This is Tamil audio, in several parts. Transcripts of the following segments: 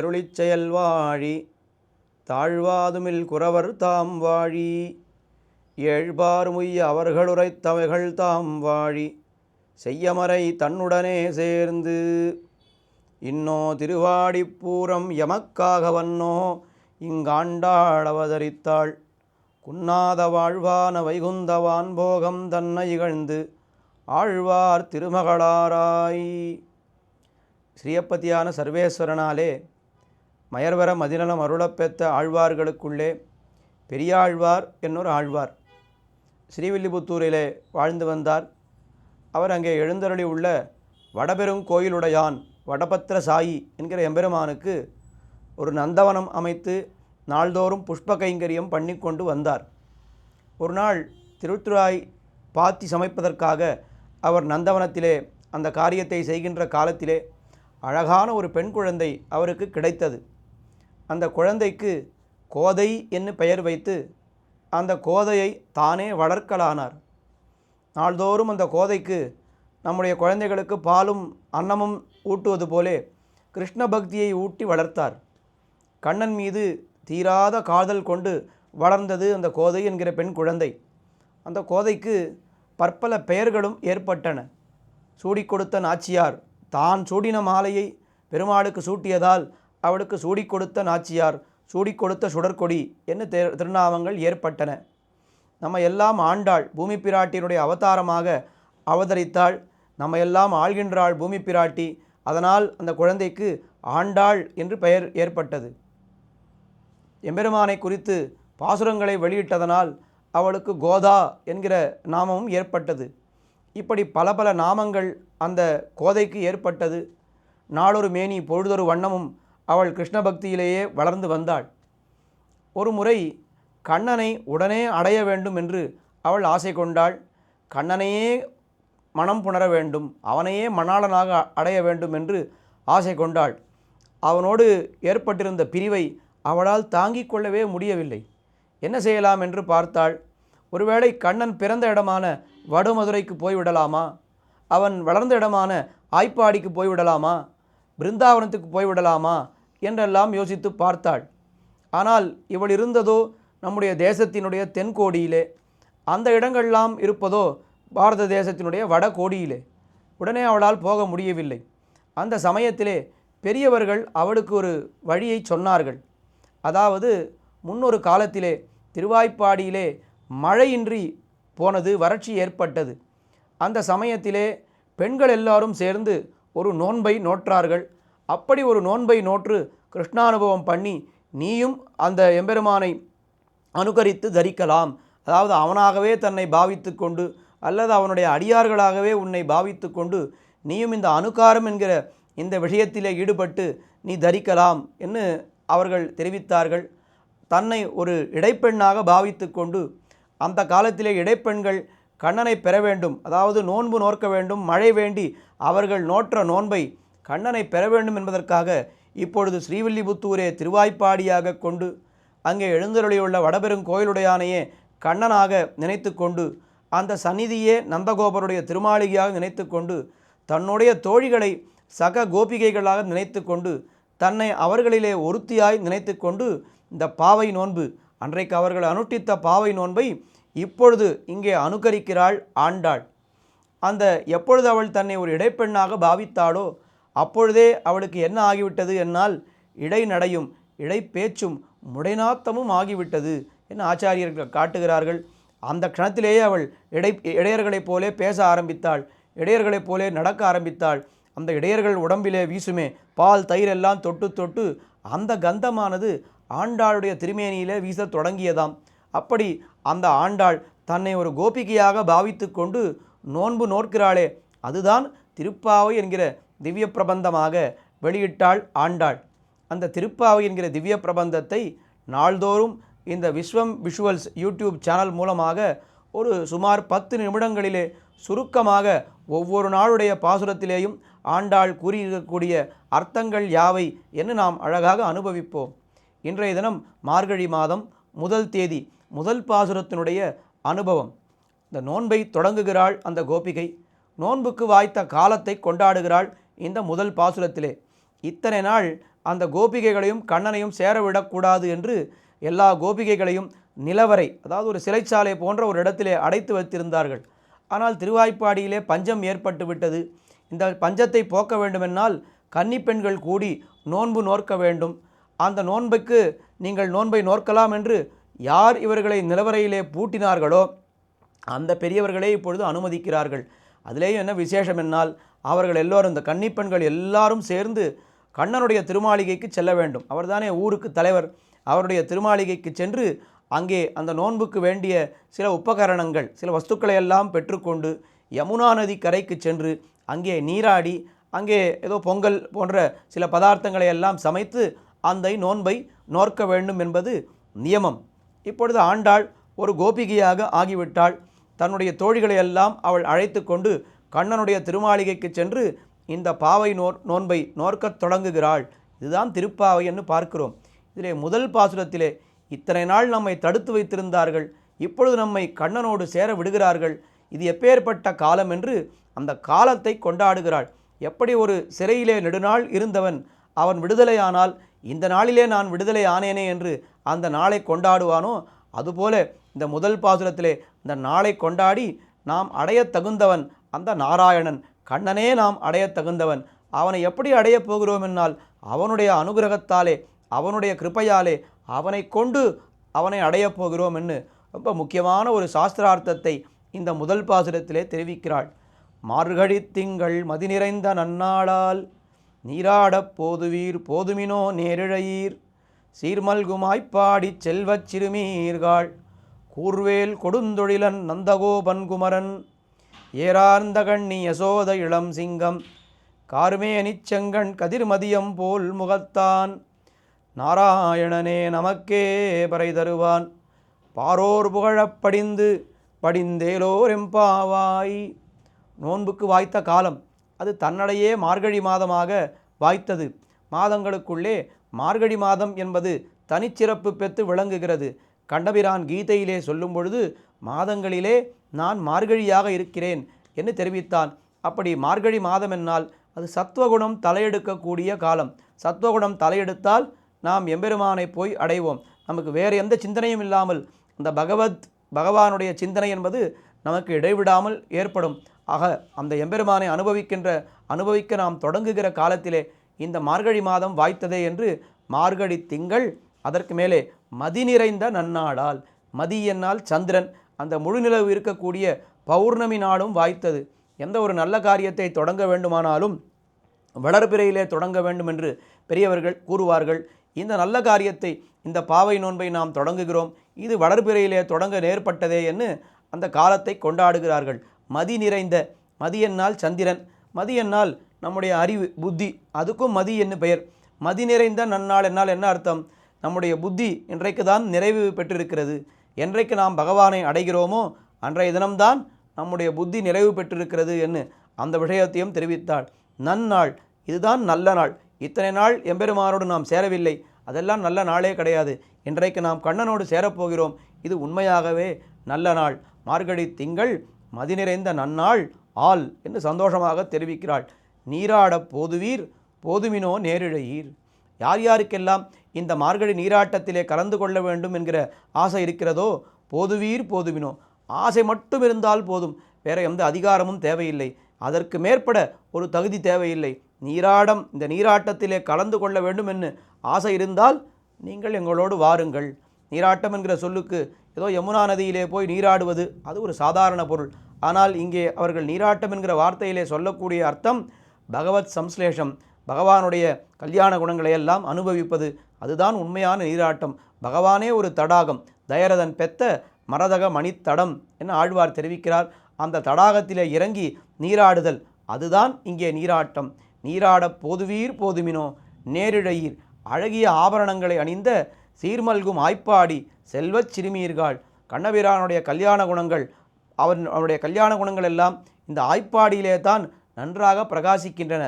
அருளிச் செயல் வாழி தாழ்வாதுமில் குறவர் தாம் வாழி ஏழ்பார்முய்ய அவர்களுரைத்தவைகள் தாம் வாழி செய்யமறை தன்னுடனே சேர்ந்து இன்னோ திருவாடிப்பூரம் எமக்காக வன்னோ இங்காண்டாள் அவதரித்தாள். குன்னாத வாழ்வான வைகுந்தவான் போகம் தன்னை இகழ்ந்து ஆழ்வார் திருமகளாராய். ஸ்ரீயப்பதியான சர்வேஸ்வரனாலே மயர்வர மதிநலம் அருளப்பெற்ற ஆழ்வார்களுக்குள்ளே பெரியாழ்வார் என்னொரு ஆழ்வார். ஸ்ரீவில்லிபுத்தூரிலே வாழ்ந்து வந்தார். அவர் அங்கே எழுந்தருளி உள்ள வடபெரும் கோயிலுடையான் வடபத்திர சாயி என்கிற எம்பெருமானுக்கு ஒரு நந்தவனம் அமைத்து நாள்தோறும் புஷ்ப கைங்கரியம் பண்ணி கொண்டு வந்தார். ஒரு நாள் திருத்துறாய் பாத்தி சமைப்பதற்காக அவர் நந்தவனத்திலே அந்த காரியத்தை செய்கின்ற காலத்திலே அழகான ஒரு பெண் குழந்தை அவருக்கு கிடைத்தது. அந்த குழந்தைக்கு கோதை என்று பெயர் வைத்து அந்த கோதையை தானே வளர்க்கலானார். நாள்தோறும் அந்த கோதைக்கு நம்முடைய குழந்தைகளுக்கு பாலும் அன்னமும் ஊட்டுவது போலே கிருஷ்ண பக்தியை ஊட்டி வளர்த்தார். கண்ணன் மீது தீராத காதல் கொண்டு வளர்ந்தது அந்த கோதை என்கிற பெண் குழந்தை. அந்த கோதைக்கு பற்பல பெயர்களும் ஏற்பட்டன. சூடிக் கொடுத்த நாச்சியார் தான் சூடின மாலையை பெருமாளுக்கு சூட்டியதால் அவளுக்கு சூடிக் கொடுத்த நாச்சியார் சூடிக் கொடுத்த சுடற்கொடி என்ன திருநாமங்கள் ஏற்பட்டன. நம்ம எல்லாம் ஆண்டாள் பூமி பிராட்டியினுடைய அவதாரமாக அவதரித்தாள். நம்ம எல்லாம் ஆள்கின்றாள் பூமி பிராட்டி அதனால் அந்த குழந்தைக்கு ஆண்டாள் என்று பெயர் ஏற்பட்டது. எம்பெருமானை குறித்து பாசுரங்களை வெளியிட்டதனால் அவளுக்கு கோதா என்கிற நாமமும் ஏற்பட்டது. இப்படி பல பல நாமங்கள் அந்த கோதைக்கு ஏற்பட்டது. நாளொரு மேனி பொழுதொரு வண்ணமும் அவள் கிருஷ்ண பக்தியிலேயே வளர்ந்து வந்தாள். ஒரு முறை கண்ணனை உடனே அடைய வேண்டும் என்று அவள் ஆசை கொண்டாள். கண்ணனையே மனம் புணர வேண்டும் அவனையே மணாளனாக அடைய வேண்டும் என்று ஆசை கொண்டாள். அவனோடு ஏற்பட்டிருந்த பிரிவை அவளால் தாங்கிக் கொள்ளவே முடியவில்லை. என்ன செய்யலாம் என்று பார்த்தாள். ஒருவேளை கண்ணன் பிறந்த இடமான வடமதுரைக்கு போய்விடலாமா அவன் வளர்ந்த இடமான ஆய்ப்பாடிக்கு போய்விடலாமா பிருந்தாவனத்துக்கு போய்விடலாமா என்றெல்லாம் யோசித்து பார்த்தாள். ஆனால் இவள் இருந்ததோ நம்முடைய தேசத்தினுடைய தென்கோடியிலே அந்த இடங்கள்லாம் இருப்பதோ பாரத தேசத்தினுடைய வட கோடியிலே. உடனே அவளால் போக முடியவில்லை. அந்த சமயத்திலே பெரியவர்கள் அவளுக்கு ஒரு வழியை சொன்னார்கள். அதாவது முன்னொரு காலத்திலே திருவாய்ப்பாடியிலே மழையின்றி போனது வறட்சி ஏற்பட்டது. அந்த சமயத்திலே பெண்கள் எல்லாரும் சேர்ந்து ஒரு நோன்பை நோற்றார்கள். அப்படி ஒரு நோன்பை நோற்று கிருஷ்ணானுபவம் பண்ணி நீயும் அந்த எம்பெருமானை அனுகரித்து தரிக்கலாம். அதாவது அவனாகவே தன்னை பாவித்து கொண்டு அல்லது அவனுடைய அடியார்களாகவே உன்னை பாவித்து கொண்டு நீயும் இந்த அனுகாரம் என்கிற இந்த விஷயத்திலே ஈடுபட்டு நீ தரிக்கலாம் என்று அவர்கள் தெரிவித்தார்கள். தன்னை ஒரு இடைப்பெண்ணாக பாவித்து கொண்டு அந்த காலத்திலே இடைப்பெண்கள் கண்ணனை பெற வேண்டும். அதாவது நோன்பு நோற்க வேண்டும். மழை வேண்டி அவர்கள் நோற்ற நோன்பை கண்ணனை பெற வேண்டும் என்பதற்காக இப்பொழுது ஸ்ரீவில்லிபுத்தூரே திருவாய்ப்பாடியாக கொண்டு அங்கே எழுந்தருளியுள்ள வடபெருங்கோயிலுடையானையே கண்ணனாக நினைத்து கொண்டு அந்த சந்நிதியே நந்தகோபருடைய திருமாளிகையாக நினைத்து கொண்டு தன்னுடைய தோழிகளை சக கோபிகைகளாக நினைத்து கொண்டு தன்னை அவர்களிலே ஒருத்தியாய் நினைத்து கொண்டு இந்த பாவை நோன்பு அன்றைக்கு அவர்கள் அனுட்டித்த பாவை நோன்பை இப்பொழுது இங்கே அனுகரிக்கிறாள் ஆண்டாள். அந்த எப்பொழுது அவள் தன்னை ஒரு இடைப்பெண்ணாக பாவித்தாளோ அப்பொழுதே அவளுக்கு என்ன ஆகிவிட்டது என்னால்? இடை நடையும் இடை பேச்சும் முடைநாத்தமும் ஆகிவிட்டது என்று ஆச்சாரியர்கள் காட்டுகிறார்கள். அந்த க்ஷணத்திலேயே அவள் இடை இடையர்களைப் போலே பேச ஆரம்பித்தாள். இடையர்களைப் போலே நடக்க ஆரம்பித்தாள். அந்த இடையர்கள் உடம்பிலே வீசுமே. பால் தயிர் எல்லாம் தொட்டு தொட்டு அந்த கந்தமானது ஆண்டாளுடைய திருமேனியிலே வீசத் தொடங்கியதாம். அப்படி அந்த ஆண்டாள் தன்னை ஒரு கோபிகையாக பாவித்து கொண்டு நோன்பு நோற்கிறாளே. அதுதான் திருப்பாவை என்கிற திவ்ய பிரபந்தமாக வெளியிட்டாள் ஆண்டாள். அந்த திருப்பாவை என்கிற திவ்ய பிரபந்தத்தை நாள்தோறும் இந்த விஸ்வம் விஷுவல்ஸ் யூடியூப் சேனல் மூலமாக ஒரு சுமார் பத்து நிமிடங்களிலே சுருக்கமாக ஒவ்வொரு நாளுடைய பாசுரத்திலேயும் ஆண்டாள் கூறியிருக்கக்கூடிய அர்த்தங்கள் யாவை என்று நாம் அழகாக அனுபவிப்போம். இன்றைய தினம் மார்கழி மாதம் முதல் தேதி முதல் பாசுரத்தினுடைய அனுபவம். இந்த நோன்பை தொடங்குகிறாள் அந்த கோபிகை. நோன்புக்கு வாய்த்த காலத்தை கொண்டாடுகிறாள் இந்த முதல் பாசுரத்திலே. இத்தனை நாள் அந்த கோபிகைகளையும் கண்ணனையும் சேரவிடக்கூடாது என்று எல்லா கோபிகைகளையும் நிலவரை அதாவது ஒரு சிறைச்சாலை போன்ற ஒரு இடத்திலே அடைத்து வைத்திருந்தார்கள். ஆனால் திருவாய்ப்பாடியிலே பஞ்சம் ஏற்பட்டு விட்டது. இந்த பஞ்சத்தை போக்க வேண்டுமென்றால் கன்னிப்பெண்கள் கூடி நோன்பு நோற்க வேண்டும். அந்த நோன்புக்கு நீங்கள் நோன்பை நோக்கலாம் என்று யார் இவர்களை நிலவரையிலே பூட்டினார்களோ அந்த பெரியவர்களே இப்பொழுது அனுமதிக்கிறார்கள். அதிலேயும் என்ன விசேஷம் என்னால்? அவர்கள் எல்லோரும் இந்த கன்னிப்பெண்கள் எல்லாரும் சேர்ந்து கண்ணனுடைய திருமாளிகைக்கு செல்ல வேண்டும். அவர்தானே ஊருக்கு தலைவர். அவருடைய திருமாளிகைக்கு சென்று அங்கே அந்த நோன்புக்கு வேண்டிய சில உபகரணங்கள் சில வஸ்துக்களை எல்லாம் பெற்றுக்கொண்டு யமுனா நதி கரைக்கு சென்று அங்கே நீராடி அங்கே ஏதோ பொங்கல் போன்ற சில பதார்த்தங்களை எல்லாம் சமைத்து அந்த நோன்பை நோற்க வேண்டும் என்பது நியமம். இப்பொழுது ஆண்டாள் ஒரு கோபிகையாக ஆகிவிட்டாள். தன்னுடைய தோழிகளை எல்லாம் அவள் அழைத்து கொண்டு கண்ணனுடைய திருமாளிகைக்கு சென்று இந்த பாவை நோர் நோன்பை நோர்க்கத் தொடங்குகிறாள். இதுதான் திருப்பாவை என்று பார்க்கிறோம். இதிலே முதல் பாசுரத்திலே இத்தனை நாள் நம்மை தடுத்து வைத்திருந்தார்கள். இப்பொழுது நம்மை கண்ணனோடு சேர விடுகிறார்கள். இது எப்பேற்பட்ட காலம் என்று அந்த காலத்தை கொண்டாடுகிறாள். எப்படி ஒரு சிறையிலே நெடுநாள் இருந்தவன் அவன் விடுதலையானால் இந்த நாளிலே நான் விடுதலை ஆனேனே என்று அந்த நாளை கொண்டாடுவானோ? அதுபோல இந்த முதல் பாசுரத்திலே இந்த நாளை கொண்டாடி நாம் அடையத் தகுந்தவன் அந்த நாராயணன் கண்ணனே நாம் அடையத் தகுந்தவன். அவனை எப்படி அடையப் போகிறோம் என்னால்? அவனுடைய அனுகிரகத்தாலே அவனுடைய கிருபையாலே அவனை கொண்டு அவனை அடையப் போகிறோம் என்று ரொம்ப முக்கியமான ஒரு சாஸ்திரார்த்தத்தை இந்த முதல் பாசுரத்திலே தெரிவிக்கிறாள். மார்கழி திங்கள் மதி நிறைந்த நன்னாளால் நீராடப் போதுவீர் போதுமினோ நேரிழையீர். சீர்மல்குமாய்ப்பாடிச் செல்வச் சிறுமீர்காள். கூர்வேல் கொடுந்தொழிலன் நந்தகோபன் குமரன் ஏரார்ந்த கண்ணி யசோத இளம் சிங்கம் கார்மேனிச் செங்கண் கதிர்மதியம் போல் முகத்தான். நாராயணனே நமக்கே பறை தருவான். பாரோர் புகழப் படிந்து படிந்தேலோர் எம்பாவாய் நோன்புக்கு வாய்த்த காலம் அது தன்னடையே மார்கழி மாதமாக வாய்த்தது. மாதங்களுக்குள்ளே மார்கழி மாதம் என்பது தனிச்சிறப்பு பெற்று விளங்குகிறது. கண்டபிரான் கீதையிலே சொல்லும் பொழுது மாதங்களிலே நான் மார்கழியாக இருக்கிறேன் என்று தெரிவித்தான். அப்படி மார்கழி மாதம் என்னால் அது சத்வகுணம் தலையெடுக்கக்கூடிய காலம். சத்வகுணம் தலையெடுத்தால் நாம் எம்பெருமானை போய் அடைவோம். நமக்கு வேறு எந்த சிந்தனையும் இல்லாமல் அந்த பகவத் பகவானுடைய சிந்தனை என்பது நமக்கு இடைவிடாமல் ஏற்படும். ஆக அந்த எம்பெருமானை அனுபவிக்கின்ற அனுபவிக்க நாம் தொடங்குகிற காலத்திலே இந்த மார்கழி மாதம் வாய்த்ததே என்று மார்கழி திங்கள் அதற்கு மேலே மதி நிறைந்த நன்னாடால் மதி என்னால் சந்திரன் அந்த முழுநிலவு இருக்கக்கூடிய பௌர்ணமி நாளும் வாய்த்தது. எந்த ஒரு நல்ல காரியத்தை தொடங்க வேண்டுமானாலும் வளர்பிறையிலே தொடங்க வேண்டும் என்று பெரியவர்கள் கூறுவார்கள். இந்த நல்ல காரியத்தை இந்த பாவை நோன்பை நாம் தொடங்குகிறோம். இது வளர்பிறையிலே தொடங்க நேர்பட்டதே என்று அந்த காலத்தை கொண்டாடுகிறார்கள். மதி நிறைந்த மதி என்னால் சந்திரன் மதி என்னால் நம்முடைய அறிவு புத்தி அதுக்கும் மதி என்று பெயர். மதி நிறைந்த நன்னாள் என்னால் என்ன அர்த்தம்? நம்முடைய புத்தி இன்றைக்கு தான் நிறைவு பெற்றிருக்கிறது. என்றைக்கு நாம் பகவானை அடைகிறோமோ அன்றைய தினம்தான் நம்முடைய புத்தி நிறைவு பெற்றிருக்கிறது என்று அந்த விஷயத்தையும் தெரிவித்தாள். நன்னாள். இதுதான் நல்ல நாள். இத்தனை நாள் எம்பெருமானோடு நாம் சேரவில்லை. அதெல்லாம் நல்ல நாளே கிடையாது. இன்றைக்கு நாம் கண்ணனோடு சேரப்போகிறோம். இது உண்மையாகவே நல்ல நாள். மார்கழி திங்கள் மதி நிறைந்த நன்னாள் ஆள் என்று சந்தோஷமாக தெரிவிக்கிறாள். நீராடப் போதுவீர் போதுமினோ நேரிழையீர். யார் யாருக்கெல்லாம் இந்த மார்கழி நீராட்டத்திலே கலந்து கொள்ள வேண்டும் என்கிற ஆசை இருக்கிறதோ? போதுவீர் போதுவினோ? ஆசை மட்டும் இருந்தால் போதும். வேற எந்த அதிகாரமும் தேவையில்லை. அதற்கு மேற்பட ஒரு தகுதி தேவையில்லை. நீராடம் இந்த நீராட்டத்திலே கலந்து கொள்ள வேண்டும் என்று ஆசை இருந்தால் நீங்கள் எங்களோடு வாருங்கள். நீராட்டம் என்கிற சொல்லுக்கு ஏதோ யமுனா நதியிலே போய் நீராடுவது அது ஒரு சாதாரண பொருள். ஆனால் இங்கே அவர்கள் நீராட்டம் என்கிற வார்த்தையிலே சொல்லக்கூடிய அர்த்தம் பகவத் சம்ஸ்லேஷம். பகவானுடைய கல்யாண குணங்களை எல்லாம் அனுபவிப்பது அதுதான் உண்மையான நீராட்டம். பகவானே ஒரு தடாகம். தயரதன் பெத்த மரதக மணித்தடம் என ஆழ்வார் தெரிவிக்கிறார். அந்த தடாகத்திலே இறங்கி நீராடுதல். அதுதான் இங்கே நீராட்டம். நீராட போதுவீர் போதுமினோ நேரிழையீர். அழகிய ஆபரணங்களை அணிந்த சீர்மல்கும் ஆய்ப்பாடி செல்வச் சிறுமீர்கள் கண்ணபிரானுடைய கல்யாண குணங்கள் அவன் அவனுடைய கல்யாண குணங்கள் எல்லாம் இந்த ஆய்ப்பாடியிலே தான் நன்றாக பிரகாசிக்கின்றன.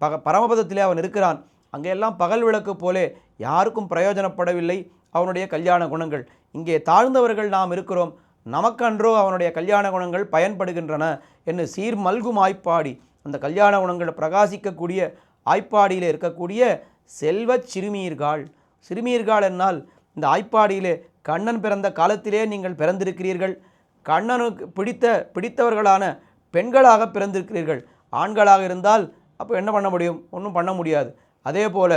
பக பரமபதத்திலே அவன் இருக்கிறான். அங்கெல்லாம் பகல் விளக்கு போலே யாருக்கும் பிரயோஜனப்படவில்லை அவனுடைய கல்யாண குணங்கள். இங்கே தாழ்ந்தவர்கள் நாம் இருக்கிறோம். நமக்கன்றோ அவனுடைய கல்யாண குணங்கள் பயன்படுகின்றன என்று சீர் மல்கும் ஆய்ப்பாடி அந்த கல்யாண குணங்கள் பிரகாசிக்கக்கூடிய ஆய்ப்பாடியில் இருக்கக்கூடிய செல்வச் சிறுமீர்கள். சிறுமீர்கள் என்னால் இந்த ஆய்ப்பாடியிலே கண்ணன் பிறந்த காலத்திலே நீங்கள் பிறந்திருக்கிறீர்கள். கண்ணனுக்கு பிடித்த பிடித்தவர்களான பெண்களாக பிறந்திருக்கிறீர்கள். ஆண்களாக இருந்தால் அப்போ என்ன பண்ண முடியும்? ஒன்றும் பண்ண முடியாது. அதே போல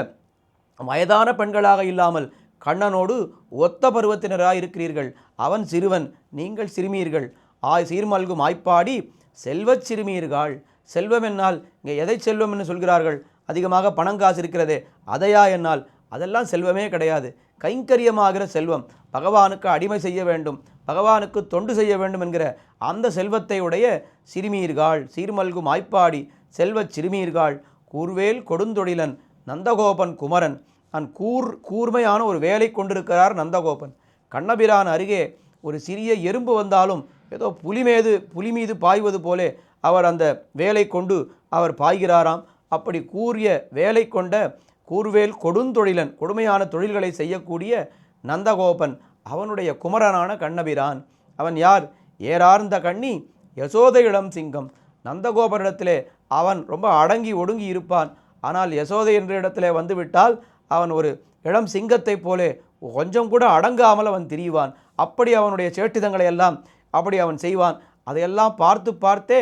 வயதான பெண்களாக இல்லாமல் கண்ணனோடு ஒத்த பருவத்தினராக இருக்கிறீர்கள். அவன் சிறுவன் நீங்கள் சிறுமீர்கள் ஆய் சீர்மல்கும் ஆய்ப்பாடி செல்வச் சிறுமீர்கள் செல்வம் என்னால் இங்கே எதை செல்வம் என்று சொல்கிறார்கள்? அதிகமாக பணம் காசு இருக்கிறதே அதையா என்னால்? அதெல்லாம் செல்வமே கிடையாது. கைங்கரியமாகிற செல்வம் பகவானுக்கு அடிமை செய்ய வேண்டும் பகவானுக்கு தொண்டு செய்ய வேண்டும் என்கிற அந்த செல்வத்தை உடைய சிறுமீர்கள் சீர்மல்கும் ஆய்ப்பாடி செல்வச் சிறுமீர்கள் கூர்வேல் கொடுந்தொழிலன் நந்தகோபன் குமரன். நான் கூர் கூர்மையான ஒரு வேலை கொண்டிருக்கிறார் நந்தகோபன். கண்ணபிரான் அருகே ஒரு சிறிய எறும்பு வந்தாலும் ஏதோ புலி மீது புலி மீது பாய்வது போலே அவர் அந்த வேலை கொண்டு அவர் பாய்கிறாராம். அப்படி கூறிய வேலை கொண்ட கூர்வேல் கொடுந்தொழிலன் கொடுமையான தொழில்களை செய்யக்கூடிய நந்தகோபன் அவனுடைய குமரனான கண்ணபிரான். அவன் யார்? ஏறார்ந்த கண்ணி யசோத இளம் சிங்கம். நந்தகோபனிடத்திலே அவன் ரொம்ப அடங்கி ஒடுங்கி இருப்பான். ஆனால் யசோதை என்ற இடத்திலே வந்துவிட்டால் அவன் ஒரு இளம் சிங்கத்தைப் போலே கொஞ்சம் கூட அடங்காமல் அவன் திரிவான் அப்படி அவனுடைய சேட்டிதங்களை எல்லாம் அப்படி அவன் செய்வான். அதையெல்லாம் பார்த்து பார்த்தே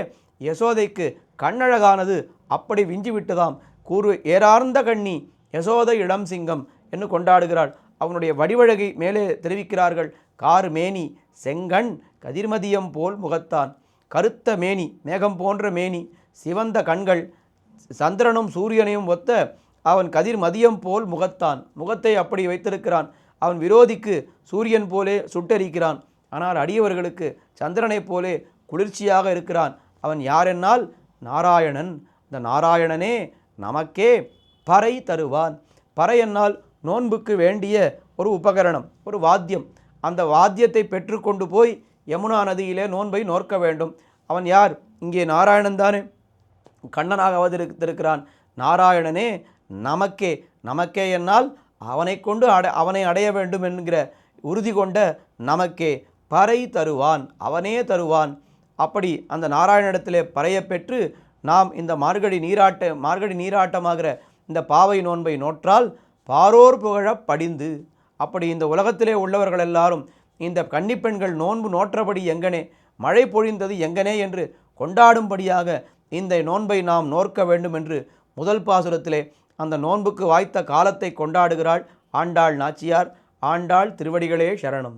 யசோதைக்கு கண்ணழகானது அப்படி விஞ்சிவிட்டதாம். கூறு ஏறார்ந்த கண்ணி யசோதை இளம் சிங்கம் என்று கொண்டாடுகிறாள். அவனுடைய வடிவழகை மேலே தெரிவிக்கிறார்கள். கார் மேனி செங்கண் கதிர்மதியம் போல் முகத்தான். கருத்த மேனி மேகம் போன்ற மேனி சிவந்த கண்கள் சந்திரனும் சூரியனையும் ஒத்த அவன் கதிர் மதியம் போல் முகத்தான். முகத்தை அப்படி வைத்திருக்கிறான். அவன் விரோதிக்கு சூரியன் போலே சுட்டரிக்கிறான். ஆனால் அடியவர்களுக்கு சந்திரனைப் போலே குளிர்ச்சியாக இருக்கிறான். அவன் யாரென்னால் நாராயணன். இந்த நாராயணனே நமக்கே பறை தருவான். பறை என்னால் நோன்புக்கு வேண்டிய ஒரு உபகரணம் ஒரு வாத்தியம். அந்த வாத்தியத்தை பெற்றுக்கொண்டு போய் யமுனா நதியிலே நோன்பை நோற்க வேண்டும். அவன் யார்? இங்கே நாராயணன் தானே. கண்ணனாக அவதரித்திருக்கிறான் நாராயணனே நமக்கே நமக்கே என்னால் அவனை கொண்டு அடை அவனை அடைய வேண்டும் என்கிற உறுதி கொண்ட நமக்கே பறை தருவான் அவனே தருவான். அப்படி அந்த நாராயணனிடத்திலே பறையை பெற்று நாம் இந்த மார்கழி நீராட்ட மார்கழி நீராட்டமாகிற இந்த பாவை நோன்பை நோற்றால் பாரோர் புகழப் படிந்து அப்படி இந்த உலகத்திலே உள்ளவர்கள் எல்லாரும் இந்த கன்னிப்பெண்கள் நோன்பு நோற்றபடி எங்கனே மழை பொழிந்தது எங்கனே என்று கொண்டாடும்படியாக இந்த நோன்பை நாம் நோற்க வேண்டும் என்று முதல் பாசுரத்திலே அந்த நோன்புக்கு வாய்த்த காலத்தை கொண்டாடுகிறாள் ஆண்டாள் நாச்சியார். ஆண்டாள் திருவடிகளே சரணம்.